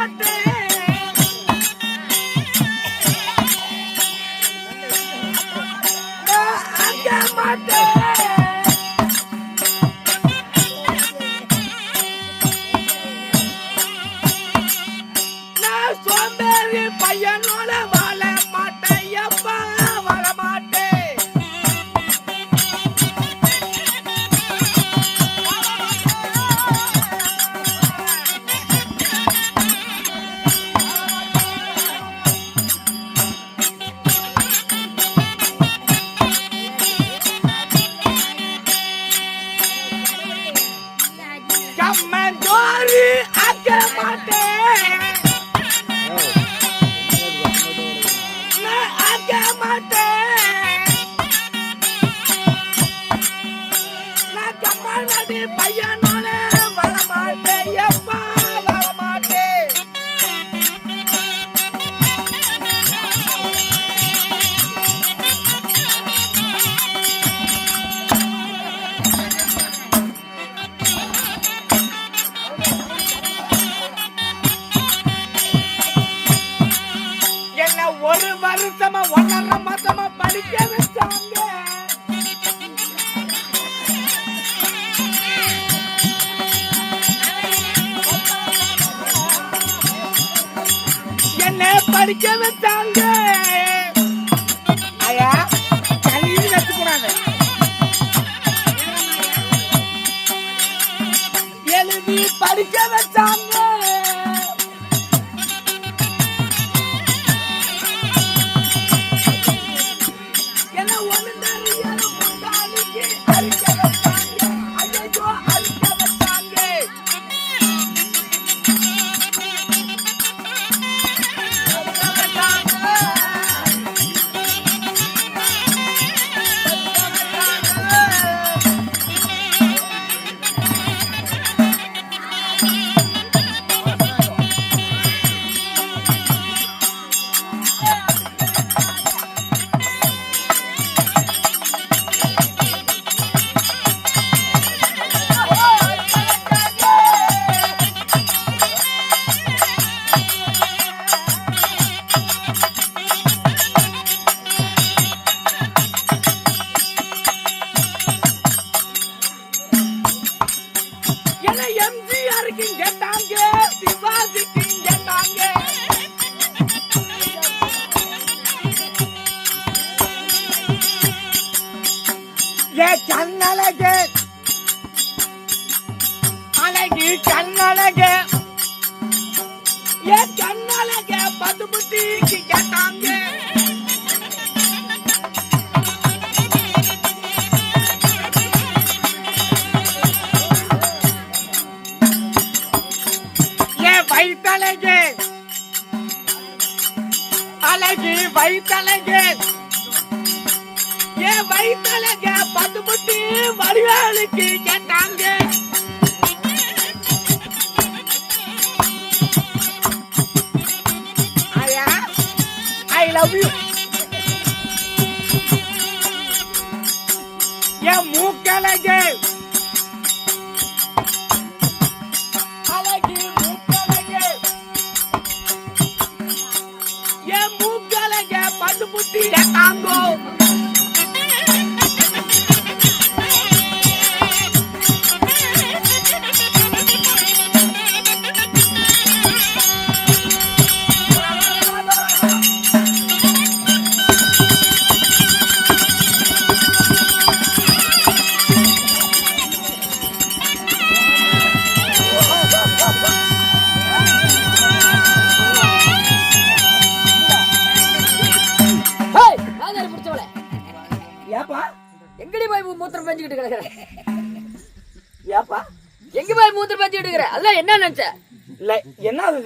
மாட்டேன் படிக்க வச்சாங்க ஐயா. ஏ கண்ணழகு பத்து புத்திக்கு கேட்டாங்க. ஏ வைத்தழகு அழகு வைத்தழகு ஏ வைத்தழகு பத்து புட்டி வடிவேலுக்கு கேட்டாங்க. லவ் யூ என் மூக்கழக பட்டு என்ன அது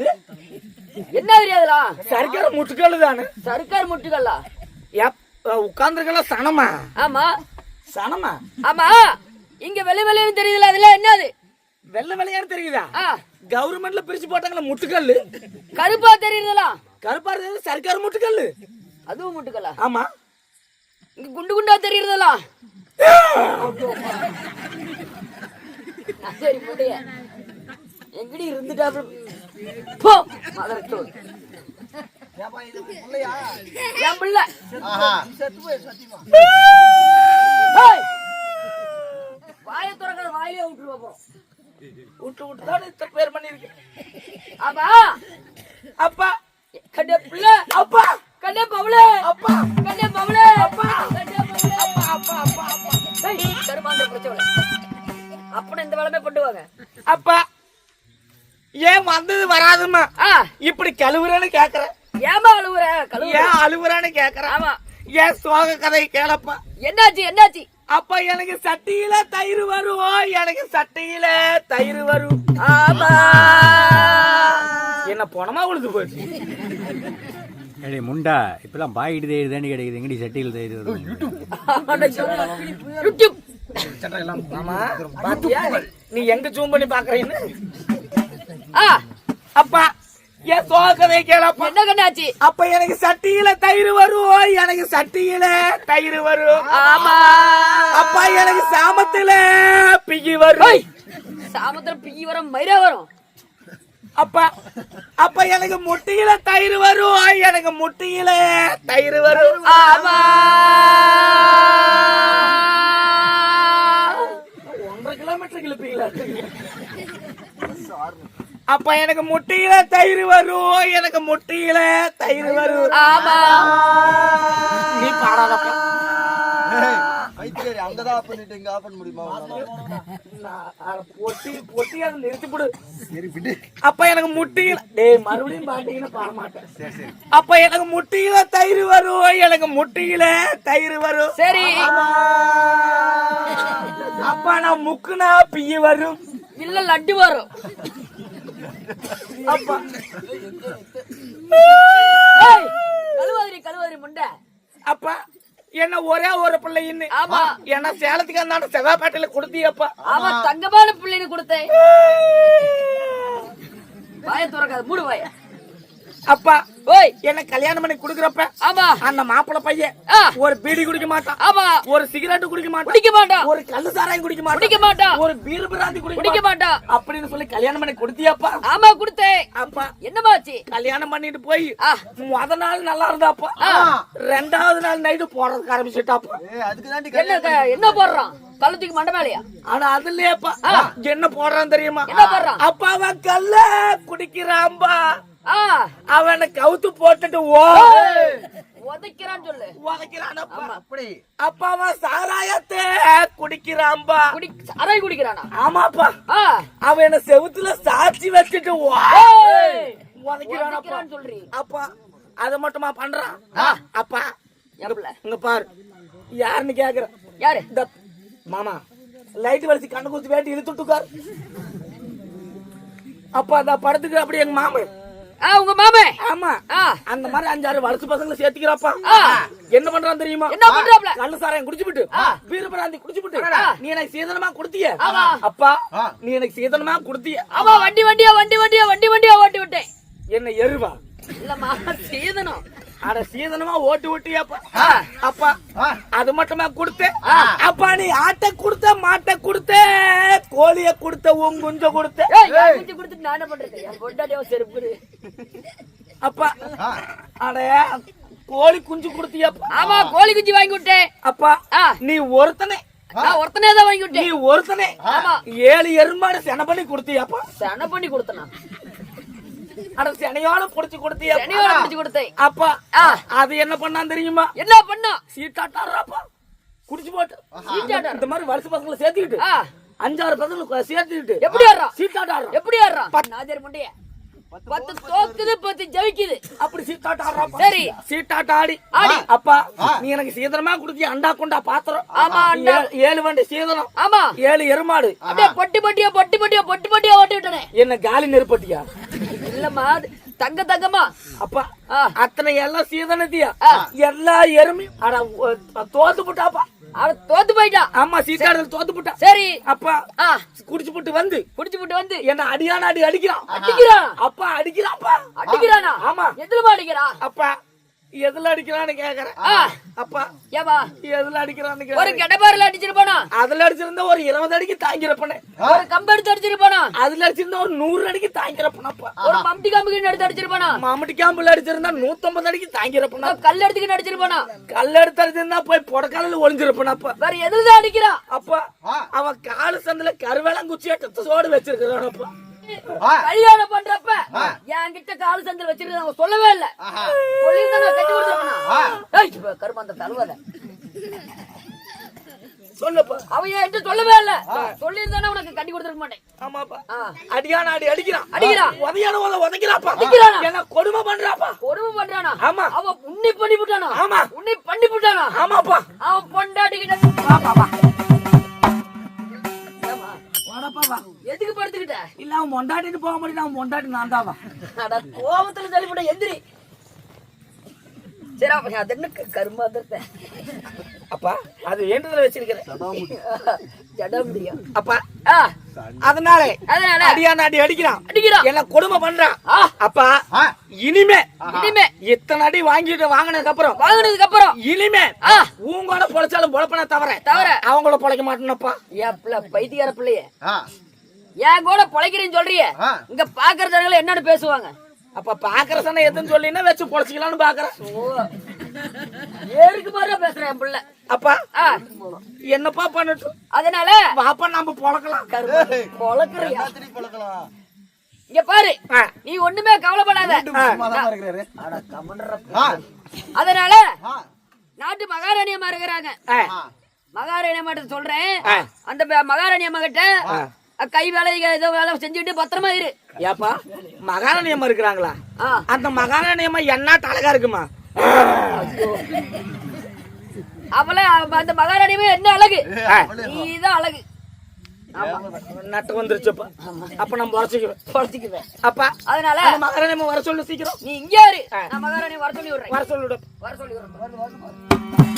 என்ன தெரியாதுலா சர்க்கரை முட்டுக்கல்லு தானே? சர்க்கார் முட்டுக்கல்லா உட்காந்துருக்கல சனமா? ஆமா. சனமா? ஆமா. இங்க வெள்ளை வெள்ளையும் தெரியுதுல அதுல என்னது வெள்ளை வெள்ளையான்னு தெரியுதா? கவர்மெண்ட்ல பிரிச்சு போட்டாங்களா முட்டுக்கல்லு. கருப்பா தெரியுதுல? கருப்பா இருக்கிறது சர்க்கரை முட்டுக்கல்லு. அதுவும் முட்டுக்கல்லா? ஆமா. இங்க குண்டு குண்டா தெரியுதுல? சரி முட்டைய. எங்கடி இருந்துட்டா அப்புறம் போ மதரத்தோடு என் பிள்ளை! வாயை திறக்கிற வாயிலே விட்டுருவா போ விட்டு விட்டு தான் இத்தனை பேர் பண்ணிருக்கேன் அப்பா. அப்பா. கண்ணே பிள்ளை. அப்பா. கண்ணே பவுளே. அப்பா. கண்ணே பவுளே. அப்பா. கண்ணே பவுளே. அப்பா அப்பா அப்பா அப்பா. ஏய், கருமாந்திர பிரச்சனை. அப்படி இந்த வேலைமே பண்ணுவாங்க அப்பா. ஏன் வந்தது வராதுமா ஆ. இப்படி கழுவுறேன்னு கேக்குறேன். ஏமா அழுவுற? கழுவுற. ஏன் அழுவுறான்னு கேக்குறேன். ஆமா. ஏன் சோக கதை கேளப்பா. என்னாச்சு என்னாச்சு? அப்ப எனக்கு சட்டியில தயிர் வரும். எனக்கு சட்டியில தயிர் வரும். ஆமா. என்ன போனமா உழுது போச்சு? ஏடி முண்டா இப்பெல்லாம் தேடி தாண்டி கிடைக்குது. எங்கடி சட்டியில் தேடி யூடியூப். ஆமா. பாத்தியா? நீ எங்க ஜூம் பண்ணி பாக்குறீன்னு? அப்பா. ஏன் சோக கதை கேளப்பா. என்ன கண்ணாச்சு? அப்ப எனக்கு சட்டியில தயிர் வரும். எனக்கு சட்டியில தயிர் வரும். ஆமா. அப்பா எனக்கு சாமத்துல பிகி வரும். சாமத்திரம் பிங்கி வரும் மயிரா வரும். அப்பா அப்ப எனக்கு முட்டியில தயிர் வரும். எனக்கு முட்டியில தயிர் வரும். ஆமா. ஒன்றரை கிலோமீட்டர் கிளப்பீங்களா அப்ப எனக்கு முட்டியில தயிர் வரும். எனக்கு முட்டியில தயிர் வரும். ஆமா. நீ பாடாதப்பா அப்ப. எனக்கு முட்டியில டேய் மறுபடியும் அப்ப எனக்கு முட்டியில தயிர் வரும். எனக்கு முட்டியில தயிர் வரும். சரி. அப்ப நான் முக்குனா பிய வரும். இல்ல லட்டு வரும். அப்பா கழுவாதிரி கழுவாதிரி முண்டை. அப்பா என்ன ஒரே ஒரு பிள்ளைன்னு. ஆமா. என்ன சேலத்துக்கு அந்த செவ்வாப்பேட்டையில கொடுத்தியப்பா. ஆமா தங்கமான பிள்ளைன்னு கொடுத்தேன். வாய திறக்காத மூடு வாய. அப்பா ஓய் என்ன கல்யாணம் பண்ணி குடுக்கறப்ப ஆமா. அந்த மாப்பிள்ளை பையன். ஒரு பீடி குடிக்க மாட்டான். ஆமா. ஒரு சிகரெட் குடிக்க மாட்டான். குடிக்க மாட்டான். ஒரு கள்ளு சாராயம் குடிக்க மாட்டான். குடிக்க மாட்டான். ஒரு பீர் பிராந்தி குடிக்க குடிக்க மாட்டான். அப்படின்னு சொல்லி கல்யாணம் பண்ணி கொடுத்தியாப்பா? ஆமா கொடுத்தேன். அப்பா. என்னமாச்சு? கல்யாணம் பண்ணிட்டு போய். முத நாள் நல்லா இருந்தாப்பா. ரெண்டாவது நாள் நைட்டு போறதுக்கு ஆரம்பிச்சுட்டாப்பா. ஏய் அதுக்கு தாண்டி என்ன என்ன போடுறான்? கழுத்துக்கு மண்டை மேலையா? ஆனா அதுலயேப்பா என்ன போடுறான் தெரியுமா? என்ன போடுறான்? அப்பா அவன் கல்ல குடிக்கிறான்பா அவனை கவுத்து போட்டுட்டு ஓ. உதைக்கிறான்னு சொல்லு. உதைக்கிறானப்பா அப்படி. அப்பா அவன் சாராயத்தை குடிக்கிறான்பா. குடி அரை குடிக்கிறானா? ஆமாப்பா. அவன் என்ன செவுத்துல சாட்சி வச்சுட்டு உதைக்கிறான்னு சொல்றீ. அப்பா அத மட்டுமா பண்றான்? அப்பா இங்க பாரு. யாருன்னு கேக்குற. யாரு? இந்த மாமா லைட் வலிச்சு கண்ணு குத்தி வேட்டி இழுத்துட்டுக்கார் அப்பா அந்த படத்துக்கு அப்படி எங்க மாமன் உங்க மாமே. ஆமா. அந்த மாதிரி அஞ்சாறு வளர்ச்சி பசங்களை சேர்த்துக்கிறாப்பா. என்ன பண்றான் தெரியுமா? என்ன பண்றாப்ல? கள்ளு சாராயம் குடிச்சு விட்டு வீரபிராந்தி குடிச்சு விட்டு நீ எனக்கு சீதனமா கொடுத்திய. அப்பா நீ எனக்கு சீதனமா கொடுத்திய. ஆமா வண்டி வண்டியா வண்டி வண்டியா வண்டி வண்டியா ஓட்டி விட்டேன் என்ன எருவா. இல்லம்மா சீதனம். அட சீதனமா ஓட்டு ஓட்டியாப்பா. அப்பா அது மட்டுமா கொடுத்த அப்பா நீ ஆட்டை கொடுத்த மாட்டை கொடுத்த கோழிய கொடுத்த உன் குஞ்ச கொடுத்த குஞ்சு நான் என்ன செருப்பு அப்பா அட கோழி குஞ்சு கொடுத்தியாப்பா. ஆமா கோழி குஞ்சு வாங்கி விட்டேன். அப்பா நீ ஒருத்தனே. நான் ஒருத்தனே தான் வாங்கி நீ விட்டேன் ஒருத்தனே ஆமா. ஏழு எருமாடு சென பண்ணி கொடுத்தியாப்பா. சன பண்ணி கொடுத்தனா? அட செனையோட புடிச்சு கொடுத்தியா? சென்னையோட பிடிச்சு கொடுத்தேன். அப்பா. அது என்ன பண்ணான் தெரியுமா? என்ன பண்ணா? சீட்டாட்டாடுறாப்பா குடிச்சு போட்டு. இந்த மாதிரி வருஷ பசங்களை சேர்த்துக்கிட்டு. அஞ்சாறு பசங்களை சேர்த்துக்கிட்டு. எப்படி ஆடுறான் சீட்டாட்டாடுறான் எப்படி ஆடுறான் நாஜர் முண்டைய. பத்து தோக்குது பத்து ஜெயிக்குது. அப்படி சீட்டாட்டாடுறாப்பா சரி. சீட்டாட்டாடி ஆடி. அப்பா நீ எனக்கு சீதனமா குடுத்தி அண்டா கொண்டா பாத்திரம். ஆமா, அண்டா. ஏழு- வண்டி சீதனம். ஆமா. ஏழு எருமாடு. அப்படியே பொட்டி பொட்டியா பொட்டி பொட்டியா பொட்டி பொட்டியா ஓட்டி விட்டனே. என்ன காலி நெருப்பட்டியா? இல்லம்மா தங்க தங்கம்மா. அப்பா ஆ. அத்தனை எல்லாம் சீதனத்தியா? ஆ. எல்லா எருமையும் தோத்து போட்டாப்பா. அவ தோத்து போயிட்டா. ஆமா சீட்டாடுதல் தோத்து போட்டா. சரி. அப்பா குடிச்சு போட்டு வந்து. குடிச்சு விட்டு வந்து. என்ன அடியான அடி அடிக்கிறான். அடிக்கிறான்? அப்பா அடிக்கிறான்ப்பா. அடிக்கிறானா? ஆமா. எதுலமா அடிக்கிறான் அப்பா எதுல அடிக்கிறான்னு கேக்குறேன். அப்பா ஏவா எதுல அடிக்கிறான்னு ஒரு கேக்குறேன் கெடபாரில் அடிச்சிருப்பானா அதுல அடிச்சிருந்தா ஒரு இருபது அடிக்கு தாங்கிறப்பனே ஒரு கம்பு எடுத்து அடிச்சிருப்பானா அதுல அடிச்சிருந்தா ஒரு நூறு அடிக்கு தாங்கிறப்பனப்பா ஒரு மம்டி கம்புக்கு எடுத்து அடிச்சிருப்பானா மாமட்டி கேம்புல அடிச்சிருந்தா நூத்தம்பது அடிக்கு தாங்கிறப்பனா கல் எடுத்துக்கிட்டு அடிச்சிருப்பானா கல் எடுத்து அடிச்சிருந்தா போய் புடக்காலில் ஒளிஞ்சிருப்பனப்பா வேற எதுலதான் அடிக்கிறான் அப்பா அவன் காலு சந்தில கருவேலங்குச்சியா சோடு வச்சிருக்கிறானப்பா கல்யாணம் பண்றப்ப என்கிட்ட காலு சந்தல் வச்சிருக்க அவங்க சொல்லவே இல்ல. சொல்லியிருந்தா கட்டி கொடுத்துருப்பேனா கருமாந்த தழுவல. சொல்லுப்பா. அவன் என்கிட்ட சொல்லவே இல்ல. சொல்லியிருந்தானா உனக்கு கட்டி கொடுத்துருக்க மாட்டேன். ஆமாப்பா. அடியான அடி அடிக்கிறான். அடிக்கிறான். உதையான உத உதைக்கிறாப்பா. அடிக்கிறானா? என்ன கொடுமை பண்றாப்பா. கொடுமை பண்றானா? ஆமா. அவன் உன்னை பண்ணி விட்டானா ஆமா. உன்னை பண்ணி விட்டானா ஆமாப்பா. அவன் பொண்டாட்டிக்கிட்ட வா, எதுக்கு படுத்துக்கிட்ட. இல்ல அவன் மொண்டாட்டிட்டு போக முடியும் அவன் மொண்டாட்டி நான் தான் அட, கோவத்துல தள்ளிவிட்ட எந்திரி. சரி அப்ப அது என்ன கருமாந்திரத்தை அப்பா அது ஏண்டதுல வச்சிருக்கிறேன். ஜட முடியும் அப்பா அதனால அதனால. அடியான அடி அடிக்கிறான். அடிக்கிறான். என்ன கொடுமை பண்றான். அப்பா இனிமே இனிமே. இத்தனை அடி வாங்கிட்டு வாங்கினதுக்கு அப்புறம் வாங்கினதுக்கு அப்புறம். இனிமே. உங்களோட பொழைச்சாலும் பொழப்பன தவிர தவிர. அவங்கள பொழைக்க மாட்டேனப்பா என் பிள்ளை பைத்தியார பிள்ளைய. என் கூட பொழைக்கிறேன்னு சொல்றியே? இங்க பாக்குற ஜனங்களை என்னன்னு பேசுவாங்க. அப்ப பாக்குற சன எதுன்னு சொல்லினா வச்சு பொழைச்சிக்கலாம்னு பாக்குறேன். ஏருக்கு மாதிரி பேசுறேன் என் பிள்ளை. அப்பா என்னப்பா பண்ணட்டும்? அதனால வாப்பா நம்ம பொழக்கலாம். பொழக்கிறியா? இங்க பாரு. நீ ஒண்ணுமே கவலைப்படாத. அதனால நாட்டு மகாராணியம்மா இருக்கிறாங்க. ஆ. ஆ. மகாராணியம்மா சொல்றேன். அந்த ப- மகாராணியம்மா கிட்ட கை வேலை ஏதோ வேலை செஞ்சுட்டு பத்திரமா இரு. ஏப்பா மகாராணியம்மா இருக்கிறாங்களா? ஆ. அந்த மகாராணியம்மா என்ன அழகா இருக்குமா? அவள அவ- அந்த மகாராணியமே என்ன அழகு. நீதான் அழகு. நட்டு வந்துருச்சுப்பா. அப்ப நம்ம உரைச்சிக்குவேன் அப்பா அதனால அந்த மகாராணியம்மா வர சொல்லு சீக்கிரம். நீ இங்க இரு. நான் மகாராணி வர சொல்லி விடுறேன் வர சொல்லுட வர சொல்லி விடுறேன்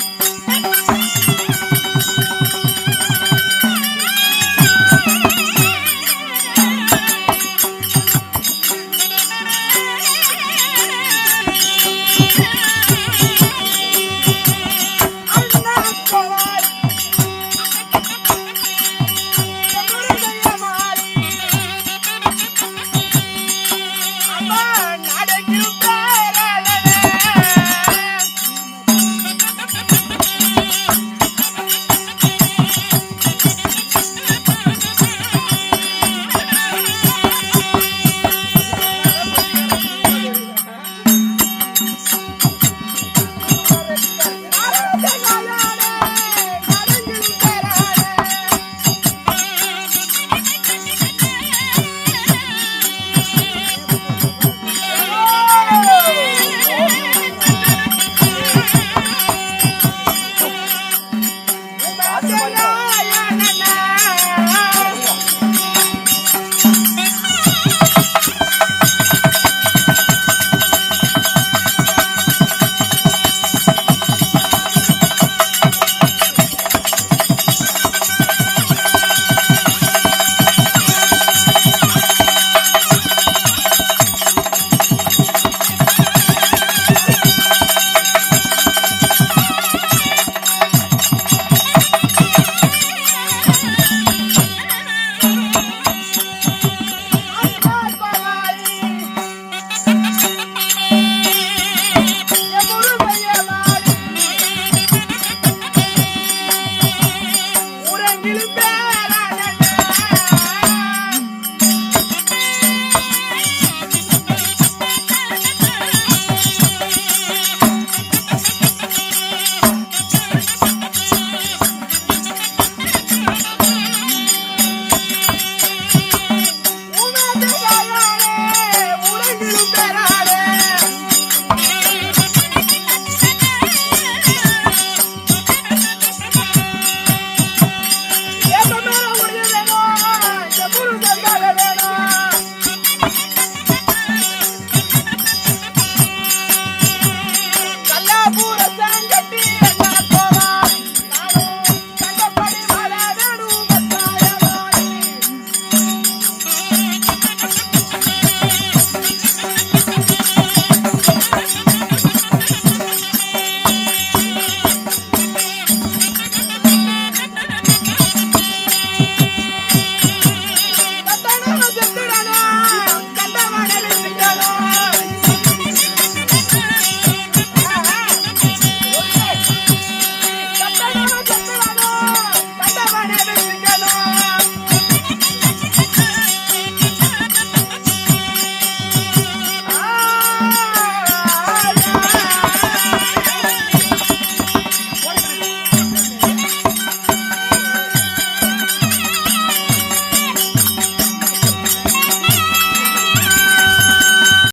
நாடெங்கிலும்